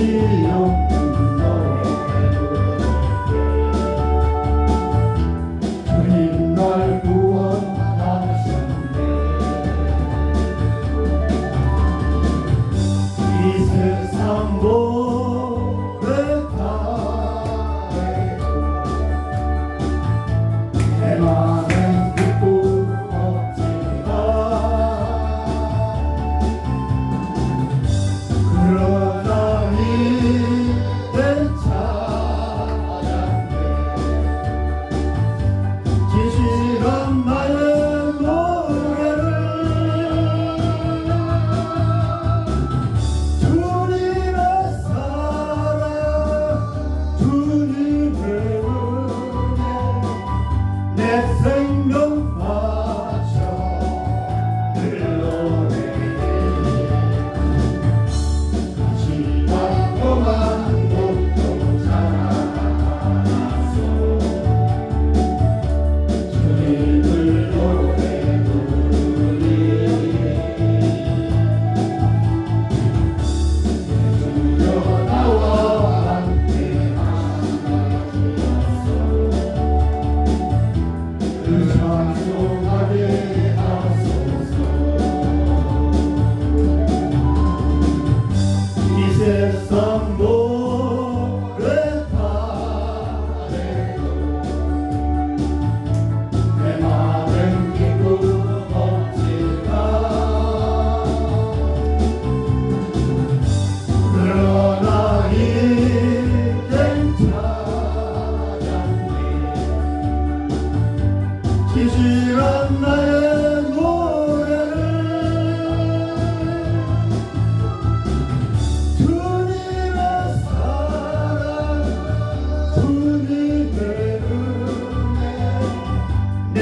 you. 이 시간 나의 노래를 주님의 사랑 주님의 은혜 내